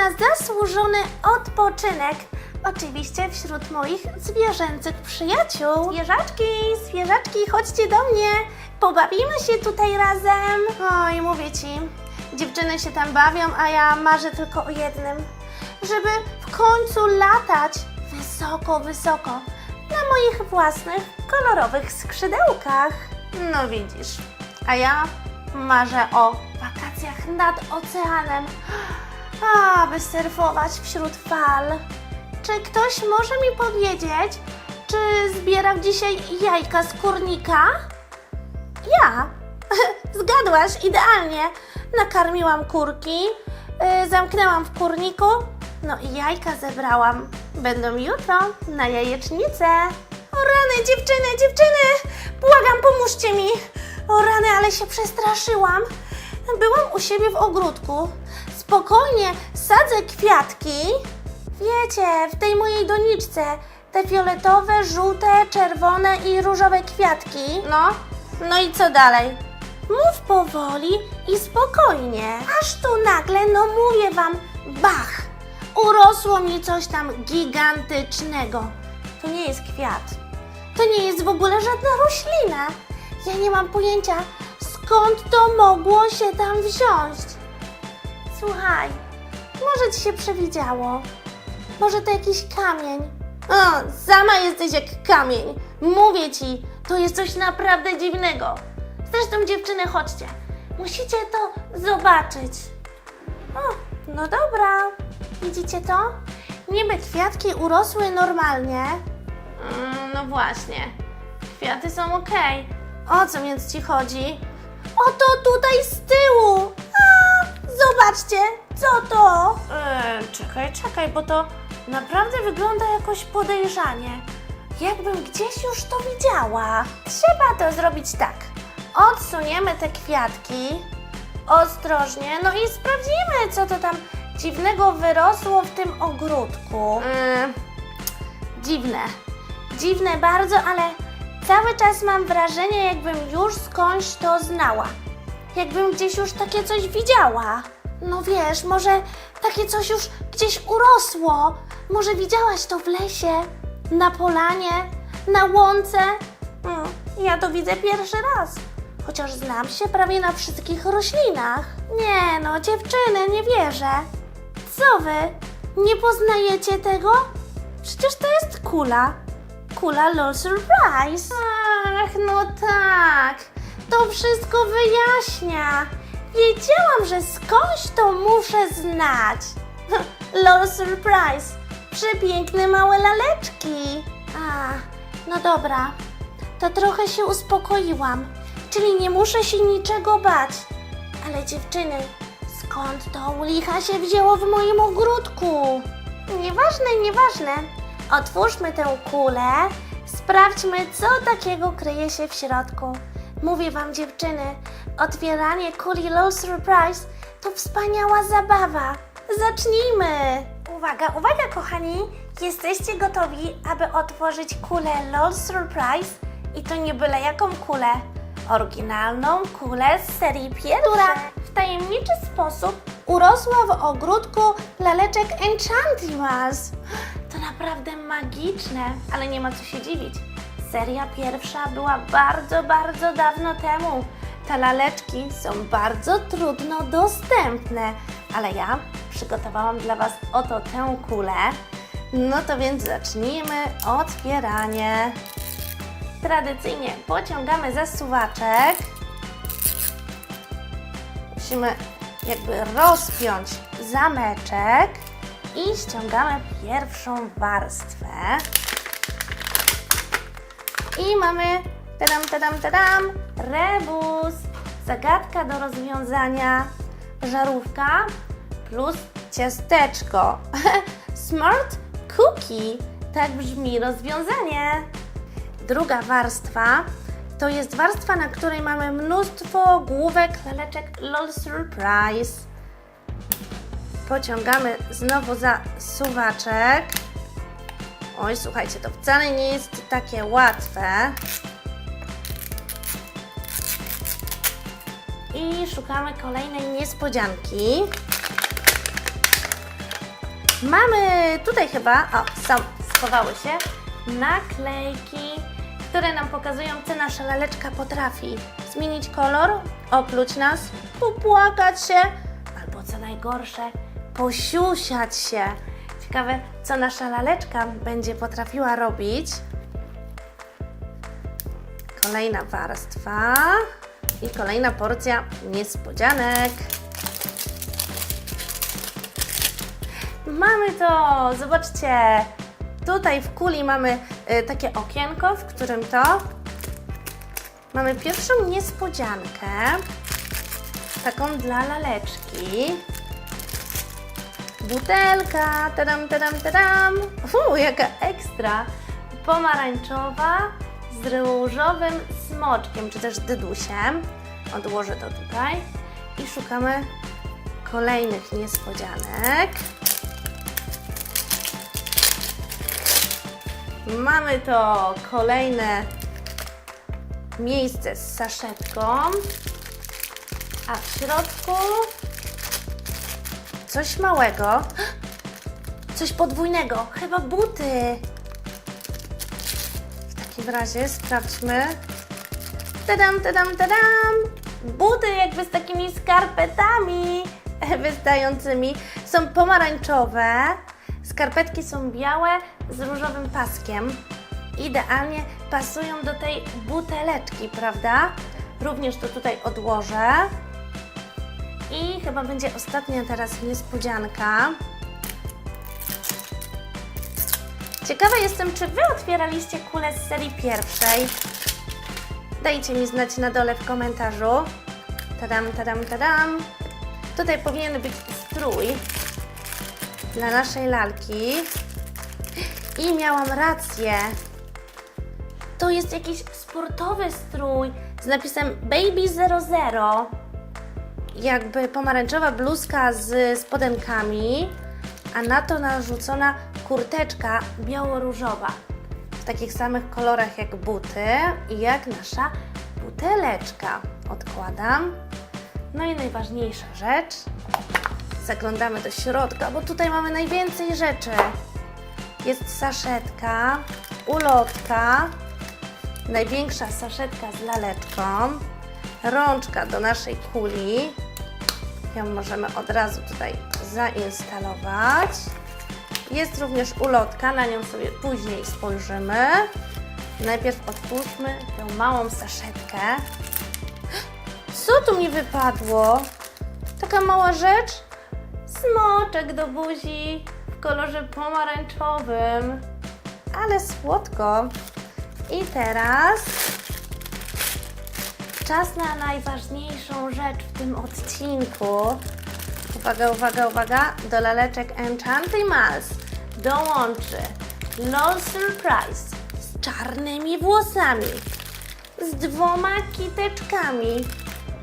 na zasłużony odpoczynek. Oczywiście wśród moich zwierzęcych przyjaciół. Zwierzaczki, zwierzaczki, chodźcie do mnie. Pobawimy się tutaj razem. Oj, mówię ci, dziewczyny się tam bawią, a ja marzę tylko o jednym. Żeby w końcu latać wysoko, wysoko na moich własnych kolorowych skrzydełkach. No widzisz, a ja marzę o wakacjach nad oceanem, aby surfować wśród fal. Czy ktoś może mi powiedzieć, czy zbierał dzisiaj jajka z kurnika? Ja. Zgadłaś, idealnie. Nakarmiłam kurki, yy, zamknęłam w kurniku, no i jajka zebrałam. Będą jutro na jajecznicę. O rany, dziewczyny, dziewczyny! Błagam, pomóżcie mi! O rany, ale się przestraszyłam. Byłam u siebie w ogródku. Spokojnie sadzę kwiatki. Wiecie, w tej mojej doniczce te fioletowe, żółte, czerwone i różowe kwiatki. No, no i co dalej? Mów powoli i spokojnie. Aż tu nagle, no mówię wam, bach! Urosło mi coś tam gigantycznego. To nie jest kwiat. To nie jest w ogóle żadna roślina. Ja nie mam pojęcia, skąd to mogło się tam wziąć. Słuchaj, może ci się przewidziało. Może to jakiś kamień. O, sama jesteś jak kamień. Mówię ci, to jest coś naprawdę dziwnego. Zresztą dziewczyny, chodźcie. Musicie to zobaczyć. O, no dobra. Widzicie to? Niby kwiatki urosły normalnie. Mm, no właśnie. Kwiaty są ok. O co więc ci chodzi? Oto tutaj zobaczcie, co to? Eee, czekaj, czekaj, bo to naprawdę wygląda jakoś podejrzanie. Jakbym gdzieś już to widziała. Trzeba to zrobić tak. Odsuniemy te kwiatki ostrożnie, no i sprawdzimy, co to tam dziwnego wyrosło w tym ogródku. Yy, dziwne. Dziwne bardzo, ale cały czas mam wrażenie, jakbym już skądś to znała. Jakbym gdzieś już takie coś widziała. No wiesz, może takie coś już gdzieś urosło. Może widziałaś to w lesie, na polanie, na łące. Mm, ja to widzę pierwszy raz. Chociaż znam się prawie na wszystkich roślinach. Nie no, dziewczyny, nie wierzę. Co wy? Nie poznajecie tego? Przecież to jest kula. Kula LOL Surprise. Ach, no tak. To wszystko wyjaśnia. Wiedziałam, że skądś to muszę znać. LOL Surprise. Przepiękne małe laleczki. A, no dobra. To trochę się uspokoiłam. Czyli nie muszę się niczego bać. Ale dziewczyny, skąd to u licha się wzięło w moim ogródku? Nieważne, nieważne. Otwórzmy tę kulę, sprawdźmy, co takiego kryje się w środku. Mówię wam, dziewczyny, otwieranie kuli LOL Surprise to wspaniała zabawa. Zacznijmy! Uwaga, uwaga, kochani! Jesteście gotowi, aby otworzyć kulę LOL Surprise? I to nie byle jaką kulę. Oryginalną kulę z serii pierwszej, która w tajemniczy sposób urosła w ogródku laleczek Enchantimals. To naprawdę magiczne, ale nie ma co się dziwić. Seria pierwsza była bardzo, bardzo dawno temu. Te laleczki są bardzo trudno dostępne, ale ja przygotowałam dla Was oto tę kulę. No to więc zacznijmy otwieranie. Tradycyjnie pociągamy zasuwaczek. Musimy jakby rozpiąć zameczek i ściągamy pierwszą warstwę. I mamy tadam, tadam, tadam, rebus. Zagadka do rozwiązania. Żarówka plus ciasteczko. Smart cookie. Tak brzmi rozwiązanie. Druga warstwa to jest warstwa, na której mamy mnóstwo główek laleczek LOL Surprise. Pociągamy znowu za suwaczek. Oj, słuchajcie, to wcale nie jest takie łatwe. I szukamy kolejnej niespodzianki. Mamy tutaj chyba, o, są, schowały się, naklejki, które nam pokazują, co nasza laleczka potrafi. Zmienić kolor, opluć nas, popłakać się, albo co najgorsze, posiusiać się. Ciekawe, co nasza laleczka będzie potrafiła robić. Kolejna warstwa i kolejna porcja niespodzianek. Mamy to, zobaczcie. Tutaj w kuli mamy y, takie okienko, w którym to mamy pierwszą niespodziankę. Taką dla laleczki. Butelka, tadam, tadam, tadam. Uu, jaka ekstra. Pomarańczowa z różowym smoczkiem, czy też dydusiem. Odłożę to tutaj i szukamy kolejnych niespodzianek. Mamy to kolejne miejsce z saszetką, a w środku coś małego, coś podwójnego, chyba buty. W takim razie sprawdźmy. Tadam, tadam, tadam! Buty jakby z takimi skarpetami wystającymi. Są pomarańczowe. Skarpetki są białe z różowym paskiem. Idealnie pasują do tej buteleczki, prawda? Również to tutaj odłożę. I chyba będzie ostatnia teraz niespodzianka. Ciekawa jestem, czy Wy otwieraliście kulę z serii pierwszej. Dajcie mi znać na dole w komentarzu. Tadam, tadam, tadam. Tutaj powinien być strój dla naszej lalki. I miałam rację. To jest jakiś sportowy strój z napisem Baby 00. Jakby pomarańczowa bluzka z spodenkami, a na to narzucona kurteczka biało-różowa. W takich samych kolorach jak buty i jak nasza buteleczka. Odkładam. No i najważniejsza rzecz. Zaglądamy do środka, bo tutaj mamy najwięcej rzeczy. Jest saszetka, ulotka, największa saszetka z laleczką, rączka do naszej kuli. Ją możemy od razu tutaj zainstalować. Jest również ulotka, na nią sobie później spojrzymy. Najpierw otwórzmy tę małą saszetkę. Co tu mi wypadło? Taka mała rzecz? Smoczek do buzi w kolorze pomarańczowym. Ale słodko. I teraz czas na najważniejszą rzecz w tym odcinku. Uwaga, uwaga, uwaga. Do laleczek Enchantimals dołączy LOL Surprise z czarnymi włosami, z dwoma kiteczkami,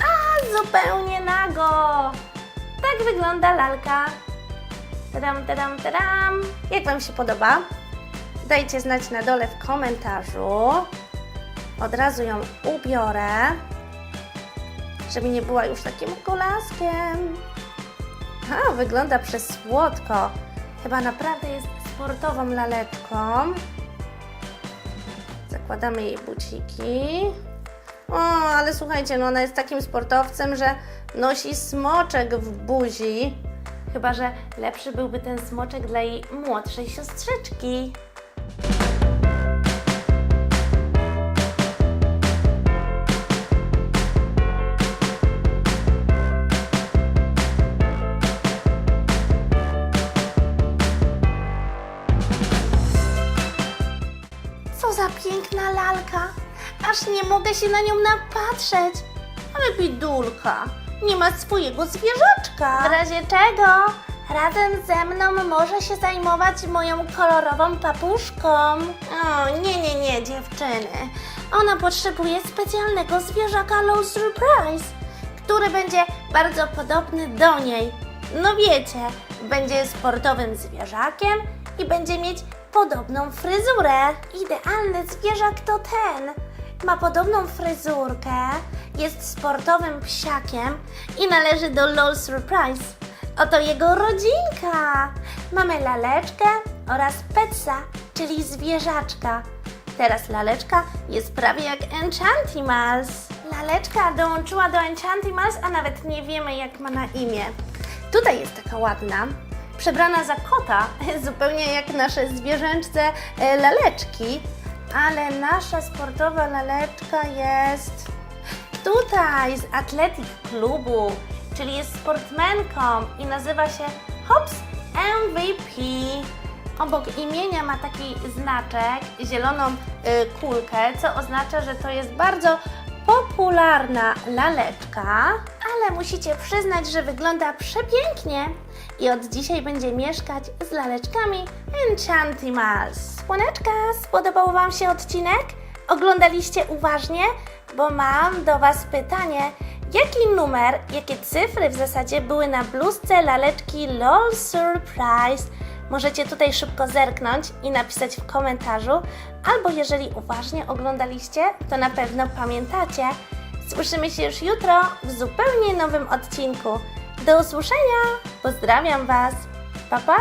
a zupełnie nago. Tak wygląda lalka. Tadam, tadam, tadam. Jak Wam się podoba? Dajcie znać na dole w komentarzu. Od razu ją ubiorę, żeby nie była już takim kolaskiem. A, wygląda przesłodko. Chyba naprawdę jest sportową laleczką. Zakładamy jej buciki. O, ale słuchajcie, no ona jest takim sportowcem, że nosi smoczek w buzi. Chyba, że lepszy byłby ten smoczek dla jej młodszej siostrzyczki. Piękna lalka! Aż nie mogę się na nią napatrzeć. Ale bidulka, nie ma swojego zwierzaczka. W razie czego razem ze mną może się zajmować moją kolorową papuszką. O, nie, nie, nie, dziewczyny. Ona potrzebuje specjalnego zwierzaka Low Surprise, który będzie bardzo podobny do niej. No wiecie, będzie sportowym zwierzakiem i będzie mieć podobną fryzurę. Idealny zwierzak to ten. Ma podobną fryzurkę, jest sportowym psiakiem i należy do LOL Surprise. Oto jego rodzinka. Mamy laleczkę oraz petsa, czyli zwierzaczka. Teraz laleczka jest prawie jak Enchantimals. Laleczka dołączyła do Enchantimals, a nawet nie wiemy jak ma na imię. Tutaj jest taka ładna, przebrana za kota, zupełnie jak nasze zwierzęczce e, laleczki, ale nasza sportowa laleczka jest tutaj z Athletic Klubu, czyli jest sportmenką i nazywa się Hops MVP. Obok imienia ma taki znaczek, zieloną y, kulkę, co oznacza, że to jest bardzo popularna laleczka, ale musicie przyznać, że wygląda przepięknie i od dzisiaj będzie mieszkać z laleczkami Enchantimals. Słoneczka, spodobał Wam się odcinek? Oglądaliście uważnie? Bo mam do Was pytanie. Jaki numer, jakie cyfry w zasadzie były na bluzce laleczki LOL Surprise? Możecie tutaj szybko zerknąć i napisać w komentarzu, albo jeżeli uważnie oglądaliście, to na pewno pamiętacie. Słyszymy się już jutro w zupełnie nowym odcinku. Do usłyszenia! Pozdrawiam Was! Pa pa!